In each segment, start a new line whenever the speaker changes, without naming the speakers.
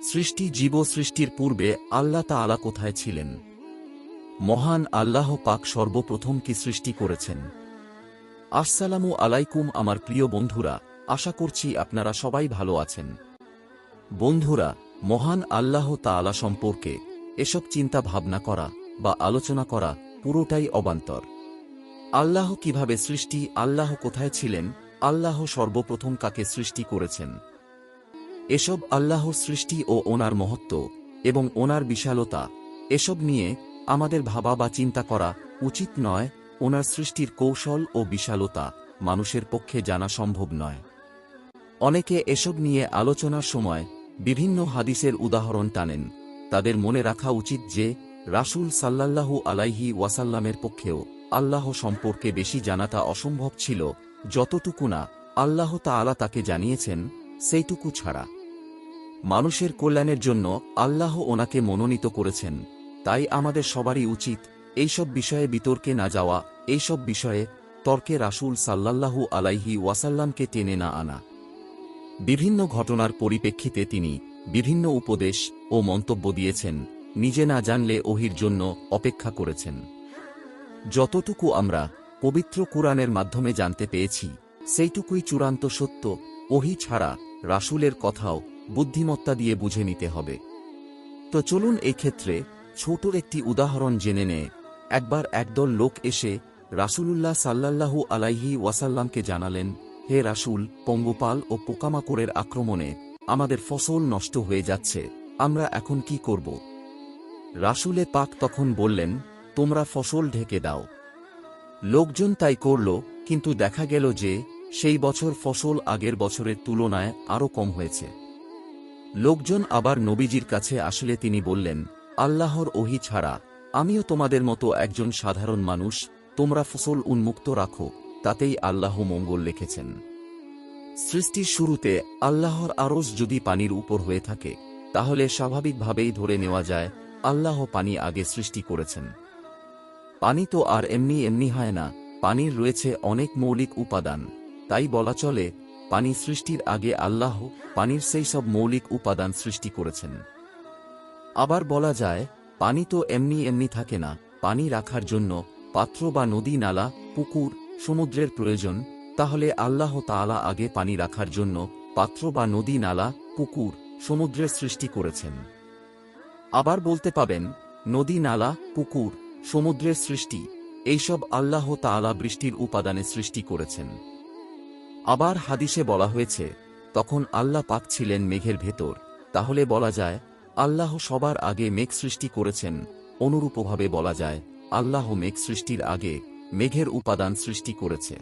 সৃষ্টি জীব সৃষ্টির পূর্বে আল্লাহ তাআলা কোথায় ছিলেন? মহান আল্লাহ পাক সর্বপ্রথম কি সৃষ্টি করেছেন? আসসালামু আলাইকুম আমার প্রিয় বন্ধুরা, আশা করছি আপনারা সবাই ভালো আছেন। বন্ধুরা, মহান আল্লাহ তাআলা সম্পর্কে এসব চিন্তা ভাবনা করা বা আলোচনা করা পুরোটাই অবান্তর। আল্লাহ কীভাবে সৃষ্টি, আল্লাহ কোথায় ছিলেন, আল্লাহ সর্বপ্রথম কাকে সৃষ্টি করেছেন? এসব আল্লাহর সৃষ্টি ও ওনার মহত্ব এবং ওনার বিশালতা, এসব নিয়ে আমাদের ভাবা বা চিন্তা করা উচিত নয়, ওনার সৃষ্টির কৌশল ও বিশালতা মানুষের পক্ষে জানা সম্ভব নয়। অনেকে এসব নিয়ে আলোচনার সময় বিভিন্ন হাদিসের উদাহরণ টানেন, তাদের মনে রাখা উচিত যে রাসূল সাল্লাল্লাহু আলাইহি ওয়াসাল্লামের পক্ষেও আল্লাহ সম্পর্কে বেশি জানাটা অসম্ভব ছিল, যতটুকু না আল্লাহ তাআলা তাকে জানিয়েছেন, সেইটুকু ছাড়া। মানুষের কল্যাণের জন্য আল্লাহ ওনাকে মনোনীত করেছেন। তাই আমাদের সবারই উচিত এইসব বিষয়ে বিতর্কে না যাওয়া, এইসব বিষয়ে তর্কে রাসূল সাল্লাল্লাহু আলাইহি ওয়াসাল্লামকে টেনে না আনা। বিভিন্ন ঘটনার পরিপ্রেক্ষিতে তিনি বিভিন্ন উপদেশ ও মন্তব্য দিয়েছেন, নিজে না জানলে ওহির জন্য অপেক্ষা করেছেন। যতটুকু আমরা পবিত্র কোরআনের মাধ্যমে জানতে পেয়েছি, সেইটুকুই চূড়ান্ত সত্য, ওহি ছাড়া রাসূলের কথাও বুদ্ধিমত্তা দিয়ে বুঝে নিতে হবে। তো চলুন এই ক্ষেত্রে ছোট একটি উদাহরণ জেনে নে। একবার একদল লোক এসে রাসূলুল্লাহ সাল্লাল্লাহু আলাইহি ওয়াসাল্লামকে জানালেন, হে রাসূল, পঙ্গপাল ও পোকামাকড়ের আক্রমণে আমাদের ফসল নষ্ট হয়ে যাচ্ছে, আমরা এখন কি করব? রাসূলে পাক তখন বললেন, তোমরা ফসল ঢেকে দাও। লোকজন তাই করল, কিন্তু দেখা গেল যে সেই বছর ফসল আগের বছরের তুলনায় আরও কম হয়েছে। লোকজন আবার নবীজির কাছে আসলে তিনি বললেন, আল্লাহর ওহি ছাড়া আমিও তোমাদের মতো একজন সাধারণ মানুষ, তোমরা ফসল উন্মুক্ত রাখো, তাতেই আল্লাহ মঙ্গল লিখেছেন। সৃষ্টির শুরুতে আল্লাহর আরজ যদি পানির উপর হয়ে থাকে, তাহলে স্বাভাবিকভাবেই ধরে নেওয়া যায়, আল্লাহ পানি আগে সৃষ্টি করেছেন। পানি তো আর এমনি এমনি হয় না, পানির রয়েছে অনেক মৌলিক উপাদান, তাই বলা চলে পানি সৃষ্টির আগে আল্লাহ পানির সেই সব মৌলিক উপাদান সৃষ্টি করেছেন। আবার বলা যায়, পানি তো এমনি এমনি থাকে না, পানি রাখার জন্য পাত্র বা নদী, নালা, পুকুর, সমুদ্রের প্রয়োজন, তাহলে আল্লাহ তাআলা আগে পানি রাখার জন্য পাত্র বা নদী, নালা, পুকুর, সমুদ্রের সৃষ্টি করেছেন। আবার বলতে পাবেন, নদী, নালা, পুকুর, সমুদ্রের সৃষ্টি, এইসব আল্লাহ তাআলা বৃষ্টির উপাদানে সৃষ্টি করেছেন। আবার হাদিসে বলা হয়েছে, তখন আল্লাহ পাক ছিলেন মেঘের ভেতর। তাহলে বলা যায়, আল্লাহ সবার আগে মেঘ সৃষ্টি করেছেন। অনুরূপভাবে বলা যায়, আল্লাহ মেঘ সৃষ্টির আগে মেঘের উপাদান সৃষ্টি করেছে।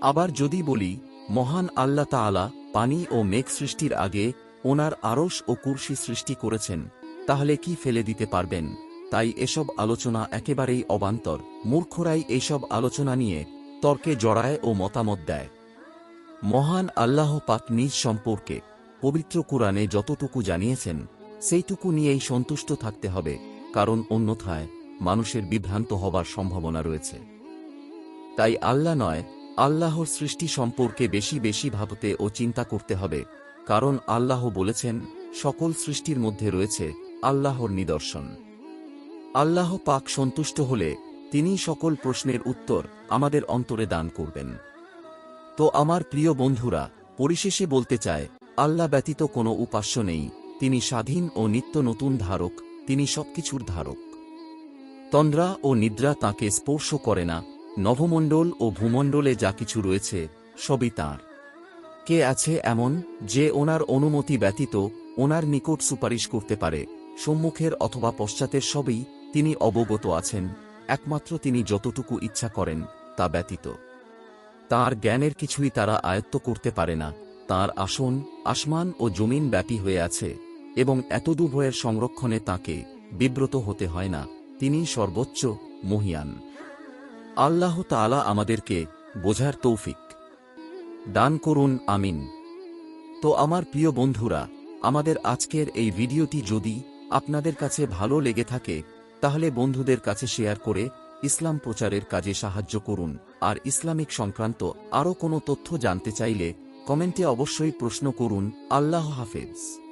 আবার যদি বলি, মহান আল্লাহ তাআলা পানি ও মেঘ সৃষ্টির আগে ওনার আরশ ও কুর্সি সৃষ্টি করেছেন, তাহলে কি ফেলে দিতে পারবেন? তাই এসব আলোচনা একেবারেই অবান্তর। মূর্খরাই এইসব আলোচনা নিয়ে তর্কে জড়ায় ও মতামত দেয়। মহান আল্লাহ পাক নিজ সম্পর্কে পবিত্র কোরআনে যতটুকু জানিয়েছেন, সেইটুকু নিয়েই সন্তুষ্ট থাকতে হবে, কারণ অন্যথায় মানুষের বিভ্রান্ত হবার সম্ভাবনা রয়েছে। তাই আল্লাহ নয়, আল্লাহর সৃষ্টি সম্পর্কে বেশি বেশি ভাবতে ও চিন্তা করতে হবে, কারণ আল্লাহ বলেছেন, সকল সৃষ্টির মধ্যে রয়েছে আল্লাহর নিদর্শন। আল্লাহ পাক সন্তুষ্ট হলে তিনি সকল প্রশ্নের উত্তর আমাদের অন্তরে দান করবেন। তো আমার প্রিয় বন্ধুরা, পরিশেষে বলতে চায় আল্লাহ ব্যতীত কোনো উপাস্য নেই, তিনি স্বাধীন ও নিত্য নতুন ধারক, তিনি সবকিছুর ধারক। তন্দ্রা ও নিদ্রা তাকে স্পর্শ করে না, নভমণ্ডল ও ভূমণ্ডলে যা কিছু রয়েছে, সবই তাঁর। কে আছে এমন, যে ওনার অনুমতি ব্যতীত ওনার নিকট সুপারিশ করতে পারে, সম্মুখের অথবা পশ্চাতের সবই তিনি অবগত আছেন, একমাত্র তিনি যতটুকু ইচ্ছা করেন, তা ব্যতীত। তার জ্ঞানের কিছুই তারা আয়ত্ত করতে পারে না। তার আসন, আসমান ও জমিন ব্যাপী হয়ে আছে এবং এতদুভয়ের সংরক্ষণে তাকে বিব্রত হতে হয় না। তিনি সর্বোচ্চ মহিয়ান। আল্লাহ তাআলা আমাদেরকে বোঝার তৌফিক দান করুন, আমিন। তো আমার প্রিয় বন্ধুরা, আমাদের আজকের এই ভিডিওটি যদি আপনাদের কাছে ভালো লেগে থাকে, তাহলে বন্ধুদের কাছে শেয়ার করে ইসলাম প্রচারের কাজে সাহায্য করুন। আর ইসলামিক সংক্রান্ত আরও কোনো তথ্য জানতে চাইলে কমেন্টে অবশ্যই প্রশ্ন করুন। আল্লাহ হাফেজ।